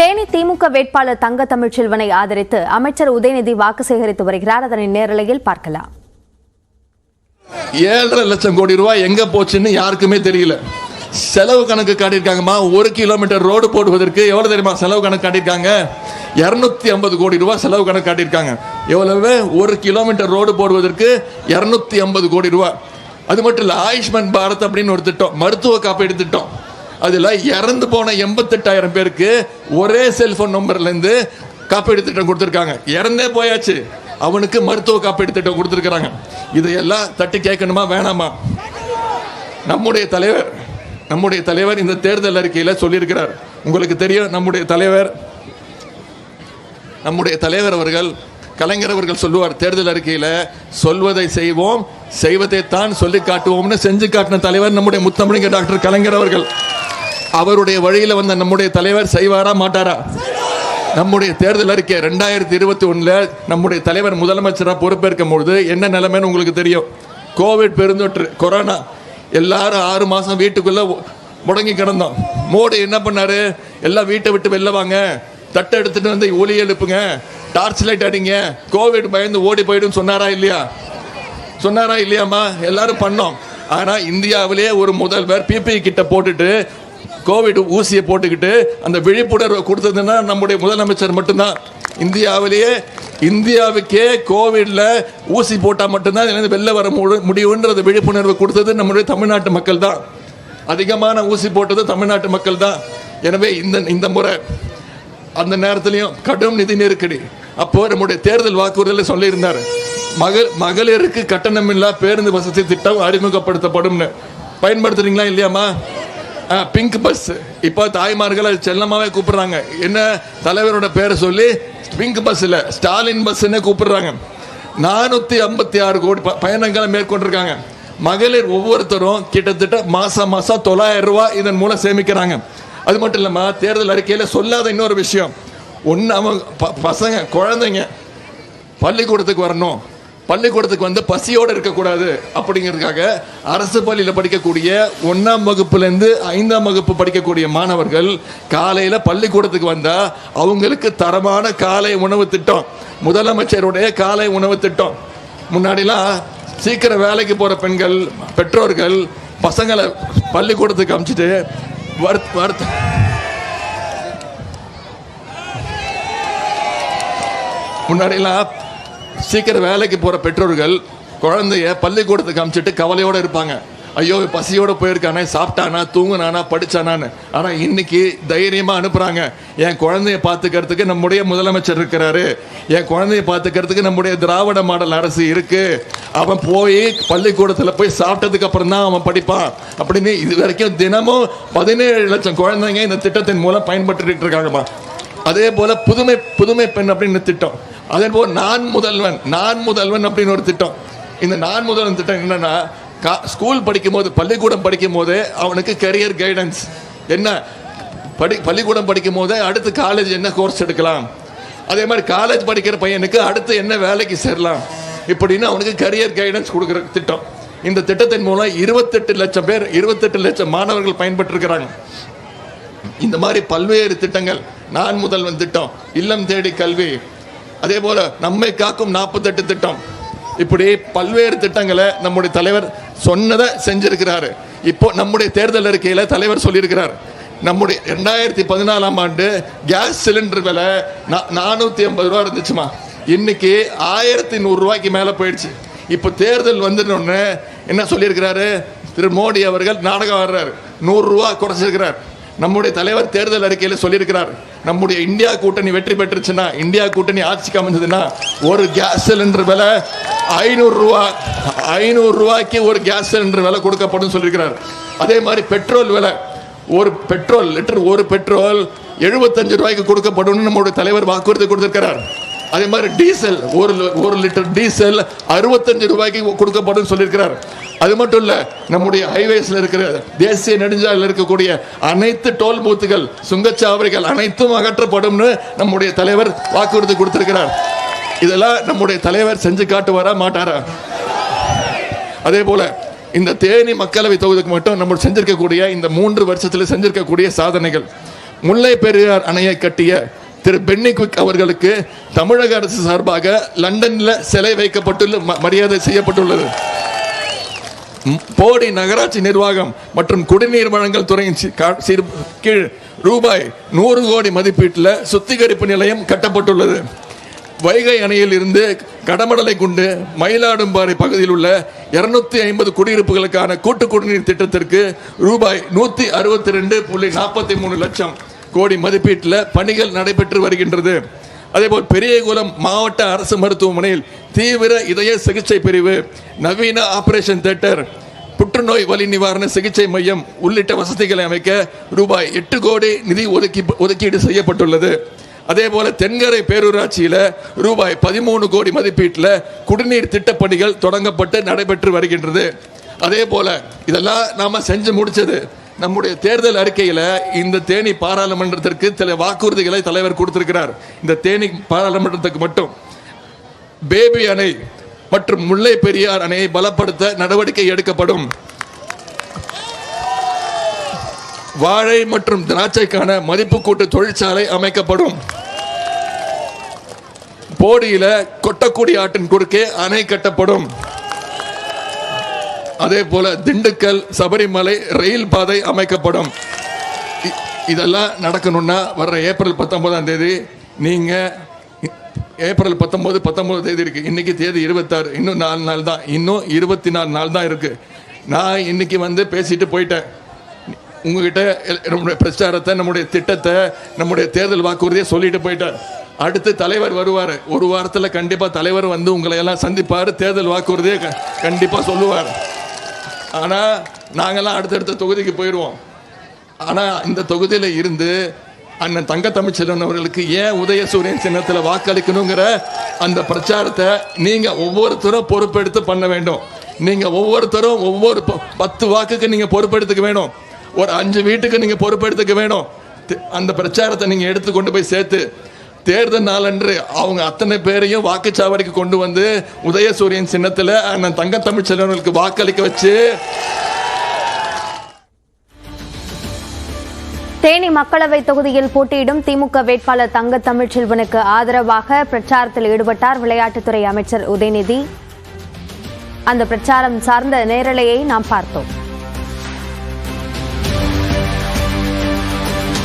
தேனி திமுக வேட்பாளர் தங்க தமிழ்ச்செல்வனை ஆதரித்து அமைச்சர் உதயநிதி வாக்கு சேகரித்து வருகிறார். அதனை நேரலையில் பார்க்கலாம். ஏழரை லட்சம் கோடி ரூபாய் எங்க போச்சுன்னு யாருக்குமே தெரியல. செலவு கணக்கு காட்டியிருக்காங்கம்மா. ஒரு கிலோமீட்டர் ரோடு போடுவதற்கு எவ்வளவு தெரியுமா செலவு கணக்கு காட்டியிருக்காங்க? இரநூத்தி ஐம்பது கோடி ரூபாய் செலவு கணக்கு காட்டியிருக்காங்க. எவ்வளவு? ஒரு கிலோமீட்டர் ரோடு போடுவதற்கு இரநூத்தி ஐம்பது கோடி ரூபாய். அது மட்டும் இல்லை ஆயுஷ்மான் பாரத் அப்படின்னு ஒரு திட்டம் மருத்துவ காப்பீடு திட்டம். அதில் இறந்து போன எண்பத்தெட்டாயிரம் பேருக்கு ஒரே செல்போன் நம்பர்லேருந்து காப்பீடு திட்டம் கொடுத்துருக்காங்க. இறந்தே போயாச்சு. அவனுக்கு மருத்துவ காப்பீடு திட்டம் கொடுத்துருக்குறாங்க. இதையெல்லாம் தட்டி கேட்கணுமா வேணாமா? நம்முடைய தலைவர் நம்முடைய தலைவர் இந்த தேர்தல் அறிக்கையில் சொல்லியிருக்கிறார். உங்களுக்கு தெரியும் நம்முடைய தலைவர் நம்முடைய தலைவர் அவர்கள் கலைஞர் அவர்கள் சொல்லுவார் தேர்தல் அறிக்கையில் சொல்வதை செய்வோம் செய்வதை தான் சொல்லி காட்டுவோம்னு செஞ்சு காட்டின தலைவர் நம்முடைய முத்தமிழிங்க டாக்டர் கலைஞர் அவர்கள். அவருடைய வழியில் வந்த நம்முடைய தலைவர் செய்வாரா மாட்டாரா? நம்முடைய தேர்தல் அறிக்கை ரெண்டாயிரத்தி இருபத்தி ஒன்றில் நம்முடைய தலைவர் முதலமைச்சராக பொறுப்பேற்கும் பொழுது என்ன நிலைமைன்னு உங்களுக்கு தெரியும். கோவிட் பெருந்தொற்று கொரோனா எல்லாரும் ஆறு மாதம் வீட்டுக்குள்ளே முடங்கி கிடந்தோம். மோடி என்ன பண்ணாரு? எல்லாம் வீட்டை விட்டு வெளில வாங்க. தட்டை எடுத்துட்டு வந்து ஒலி எழுப்புங்க. டார்ச் லைட் அடிங்க. கோவிட் பயந்து ஓடி போயிடும் சொன்னாரா இல்லையா? சொன்னாரா இல்லையாம்மா? எல்லாரும் பண்ணோம். ஆனால் இந்தியாவிலேயே ஒரு முதல்வர் பிபி கிட்ட போட்டுட்டு கோவிட் ஊசியை போட்டுக்கிட்டு அந்த விழிப்புணர்வை கொடுத்ததுன்னா நம்முடைய முதலமைச்சர் மட்டும்தான். இந்தியாவிலேயே இந்தியாவுக்கே கோவிட்ல ஊசி போட்டால் மட்டும்தான் இதுலேருந்து வெளில வர முடியுன்ற முடியுன்றது விழிப்புணர்வு கொடுத்தது நம்முடைய தமிழ்நாட்டு மக்கள் தான் அதிகமான ஊசி போட்டது தமிழ்நாட்டு மக்கள் தான் எனவே இந்த இந்த முறை அந்த நேரத்திலையும் கடும் நிதி நெருக்கடி. அப்போ நம்முடைய தேர்தல் வாக்குறுதியில் சொல்லியிருந்தார். மகள் மகளிருக்கு கட்டணமில்லா பேருந்து வசதி திட்டம் அறிமுகப்படுத்தப்படும்னு. பயன்படுத்துறீங்களா இல்லையாம்மா? பிங்க் பஸ் இப்போ தாய்மார்களை செல்லமாவே கூப்பிடுறாங்க. என்ன? தலைவரோட பேரை சொல்லி பிங்க் பஸ்ஸில் ஸ்டாலின் பஸ்ன்னு கூப்பிடுறாங்க. நானூற்றி ஐம்பத்தி ஆறு கோடி ப- பயணங்களை மேற்கொண்டிருக்காங்க. மகளிர் ஒவ்வொருத்தரும் கிட்டத்தட்ட மாதம் மாதம் தொள்ளாயிரம் ரூபா இதன் மூலம் சேமிக்கிறாங்க. அது மட்டும் இல்லாமல் தேர்தல் அறிக்கையில் சொல்லாத இன்னொரு விஷயம். ஒன்று அவங்க ப- பசங்க குழந்தைங்க பள்ளிக்கூடத்துக்கு வரணும். பள்ளிக்கூடத்துக்கு வந்து பசியோடு இருக்கக்கூடாது அப்படிங்கிறதுக்காக அரசு பள்ளியில் படிக்கக்கூடிய ஒன்றாம் வகுப்புலேருந்து ஐந்தாம் வகுப்பு படிக்கக்கூடிய மாணவர்கள் காலையில் பள்ளிக்கூடத்துக்கு வந்தால் அவங்களுக்கு தரமான காலை உணவு திட்டம். முதலமைச்சருடைய காலை உணவு திட்டம். முன்னாடிலாம் சீக்கிரம் வேலைக்கு போகிற பெண்கள் பெற்றோர்கள் பசங்களை பள்ளிக்கூடத்துக்கு அமிச்சிட்டு வருத் வருத்த முன்னாடிலாம் சீக்கிரம் வேலைக்கு போகிற பெற்றோர்கள் குழந்தைய பள்ளிக்கூடத்துக்கு அனுப்பிச்சிட்டு கவலையோடு இருப்பாங்க. ஐயோ பசியோட போயிருக்கானே சாப்பிட்டானா தூங்குனானா படிச்சானான்னு. ஆனால் இன்னைக்கு தைரியமாக அனுப்புகிறாங்க என் குழந்தைய பார்த்துக்கிறதுக்கு நம்முடைய முதலமைச்சர் இருக்கிறாரு. என் குழந்தைய பார்த்துக்கிறதுக்கு நம்முடைய திராவிட மாடல் அரசு இருக்கு. அவன் போய் பள்ளிக்கூடத்தில் போய் சாப்பிட்டதுக்கு அப்புறம் தான் அவன் படிப்பான். அப்படின்னு இது வரைக்கும் தினமும் பதினேழு லட்சம் குழந்தைங்க இந்த திட்டத்தின் மூலம் பயன்பட்டு இருக்காங்கம்மா. அதே போல புதுமை புதுமை பெண் அப்படின்னு திட்டம். அதே போல் நான் முதல்வன் நான் முதல்வன் அப்படின்னு ஒரு திட்டம். இந்த நான் முதல்வன் திட்டம் என்னன்னா கா ஸ்கூல் படிக்கும்போது பள்ளிக்கூடம் படிக்கும்போது அவனுக்கு கரியர் கைடன்ஸ் என்ன? படி பள்ளிக்கூடம் படிக்கும் போதே அடுத்து காலேஜ் என்ன கோர்ஸ் எடுக்கலாம்? அதே மாதிரி காலேஜ் படிக்கிற பையனுக்கு அடுத்து என்ன வேலைக்கு சேரலாம்? இப்படின்னு அவனுக்கு கரியர் கைடன்ஸ் கொடுக்குற திட்டம். இந்த திட்டத்தின் மூலம் இருபத்தெட்டு லட்சம் பேர் இருபத்தெட்டு லட்சம் மாணவர்கள் பயன்பட்டுருக்கிறாங்க இந்த மாதிரி பல்வேறு திட்டங்கள் நான் முதல்வன் திட்டம் இல்லம் தேடி கல்வி. அதே போல நம்மை காக்கும் நாற்பத்தெட்டு திட்டம். இப்படி பல்வேறு திட்டங்களை நம்முடைய தலைவர் சொன்னதை செஞ்சிருக்கிறாரு. இப்போ நம்முடைய தேர்தல் அறிக்கையில் தலைவர் சொல்லியிருக்கிறார். நம்முடைய ரெண்டாயிரத்தி பதினாலாம் ஆண்டு கேஸ் சிலிண்டர் விலை நானூற்றி ஐம்பது ரூபா இருந்துச்சுமா. இன்னைக்கு ஆயிரத்தி நூறுரூவாய்க்கு மேலே போயிடுச்சு. இப்போ தேர்தல் வந்துடனே என்ன சொல்லியிருக்கிறாரு? திரு மோடி அவர்கள் நாடகம் வர்றாரு நூறுரூவா குறைச்சிருக்கிறார். நம்முடைய தலைவர் தேர்தல் அறிக்கையில் சொல்லியிருக்கிறார். நம்முடைய இந்தியா கூட்டணி வெற்றி பெற்றுச்சுன்னா இந்தியா கூட்டணி ஆட்சிக்கு அமைஞ்சதுன்னா ஒரு கேஸ் சிலிண்டர் விலை ஐநூறுரூவா ஐநூறுரூவாய்க்கு ஒரு கேஸ் சிலிண்டர் விலை கொடுக்கப்படும் சொல்லியிருக்கிறார். அதே மாதிரி பெட்ரோல் விலை ஒரு பெட்ரோல் லிட்டர் ஒரு பெட்ரோல் எழுபத்தஞ்சு ரூபாய்க்கு கொடுக்கப்படும் நம்முடைய தலைவர் வாக்குறுதி கொடுத்திருக்கிறார். அதே மாதிரி டீசல் ஒரு ஒரு லிட்டர் டீசல் அறுபத்தஞ்சு ரூபாய்க்கு கொடுக்கப்படும் சொல்லியிருக்கிறார். அது மட்டும் இல்லை நம்முடைய ஹைவேஸில் இருக்கிற தேசிய நெடுஞ்சாலையில் இருக்கக்கூடிய அனைத்து டோல் பூத்துகள் சுங்கச்சாவடிகள் அனைத்தும் அகற்றப்படும்னு நம்முடைய தலைவர் வாக்குறுதி கொடுத்திருக்கிறார். இதெல்லாம் நம்முடைய தலைவர் செஞ்சு காட்டுவாரா மாட்டாரா? அதே போல இந்த தேனி மக்களவை தொகுதிக்கு மட்டும் நம்ம செஞ்சிருக்கக்கூடிய இந்த மூன்று வருஷத்தில் செஞ்சிருக்கக்கூடிய சாதனைகள். முல்லை பெரியார் அணையை கட்டிய திரு பென்னிக்விக் அவர்களுக்கு தமிழக அரசு சார்பாக லண்டனில் சிலை வைக்கப்பட்டுள்ள மரியாதை செய்யப்பட்டுள்ளது. போடி நகராட்சி நிர்வாகம் மற்றும் குடிநீர் வழங்கல் துறையின் கீழ் ரூபாய் நூறு கோடி மதிப்பீட்டில் சுத்திகரிப்பு நிலையம் கட்டப்பட்டுள்ளது. வைகை அணையில் இருந்து கடமடலை கொண்டு மயிலாடும்பாறை பகுதியில் உள்ள இருநூத்தி ஐம்பது குடியிருப்புகளுக்கான கூட்டு குடிநீர் திட்டத்திற்கு ரூபாய் நூத்தி அறுபத்தி ரெண்டு புள்ளி நாற்பத்தி மூணு லட்சம். கோடி மதிப்பீட்டில் பணிகள் நடைபெற்று வருகின்றது. அதேபோல் பெரியகுளம் மாவட்ட அரசு மருத்துவமனையில் தீவிர இதய சிகிச்சை பிரிவு நவீன ஆபரேஷன் தேட்டர் புற்றுநோய் வலி நிவாரண சிகிச்சை மையம் உள்ளிட்ட வசதிகளை அமைக்க ரூபாய் எட்டு கோடி நிதி ஒதுக்கி ஒதுக்கீடு செய்யப்பட்டுள்ளது. அதே போல தென்கரை பேரூராட்சியில் ரூபாய் பதிமூணு கோடி மதிப்பீட்டில் குடிநீர் திட்டப் பணிகள் தொடங்கப்பட்டு நடைபெற்று வருகின்றது. அதே போல இதெல்லாம் நாம செஞ்சு முடிச்சது. நம்முடைய தேர்தல் அறிக்கையில் இந்த தேனி பாராளுமன்றத்திற்கு சில வாக்குறுதிகளை தலைவர் கொடுத்திருக்கிறார். இந்த தேனி பாராளுமன்றத்துக்கு மட்டும். பேபி அணை மற்றும் முல்லை பெரியார் அணையை பலப்படுத்த நடவடிக்கை எடுக்கப்படும். வாழை மற்றும் திராட்சைக்கான மதிப்பு கூட்டு தொழிற்சாலை அமைக்கப்படும். போடியில கொட்டக்குடி ஆற்றின் குறுக்கே அணை கட்டப்படும். அதே போல திண்டுக்கல் சபரிமலை ரயில் பாதை அமைக்கப்படும். இதெல்லாம் நடக்கணும்னா வர்ற ஏப்ரல் பத்தொன்பதாம் தேதி நீங்க ஏப்ரல் பத்தொன்பது பத்தொன்பது தேதி இருக்கு. இன்னைக்கு தேதி இருபத்தாறு. இன்னும் நாலு நாள் தான். இன்னும் இருபத்தி நாலு நாள் தான் இருக்கு. நான் இன்னைக்கு வந்து பேசிட்டு போயிட்டேன். உங்ககிட்ட எல்- நம்முடைய பிரச்சாரத்தை நம்முடைய திட்டத்தை நம்முடைய தேர்தல் வாக்குறுதியை சொல்லிட்டு போயிட்டார். அடுத்து தலைவர் வருவார். ஒரு வாரத்தில் கண்டிப்பாக தலைவர் வந்து உங்களை எல்லாம் சந்திப்பார். தேர்தல் வாக்குறுதியை கண்டிப்பாக சொல்லுவார். ஆனால் நாங்கள்லாம் அடுத்தடுத்த தொகுதிக்கு போயிடுவோம். ஆனால் இந்த தொகுதியில் இருந்து அண்ணன் தங்க தமிழ்ச்செல்வன் அவர்களுக்கு ஏன் உதயசூரியன் சின்னத்தில் வாக்களிக்கணுங்கிற அந்த பிரச்சாரத்தை நீங்கள் ஒவ்வொருத்தரும் பொறுப்பெடுத்து பண்ண வேண்டும். நீங்கள் ஒவ்வொருத்தரும் ஒவ்வொரு ப- பத்து வாக்குக்கு நீங்கள் பொறுப்பெடுத்துக்க வேணும். ஒரு அஞ்சு வீட்டுக்கு நீங்கள் பொறுப்பெடுத்துக்க வேணும். அந்த பிரச்சாரத்தை நீங்கள் எடுத்து கொண்டு போய் சேர்த்து தேர்தல் நாளன்று அவங்க அத்தனை பேரையும் வாக்குச்சாவடிக்கு கொண்டு வந்து உதயசூரியன் சின்னத்தில் அண்ணன் தங்க தமிழ்ச்செல்வர்களுக்கு வாக்களிக்க வச்சு தேனி மக்களவை தொகுதியில் போட்டியிடும் திமுக வேட்பாளர் தங்க தமிழ்ச்செல்வனுக்கு ஆதரவாக பிரச்சாரத்தில் ஈடுபட்டார் விளையாட்டுத்துறை அமைச்சர் உதயநிதி. அந்த பிரச்சாரம் சார்ந்த நேரலையை நாம் பார்த்தோம்.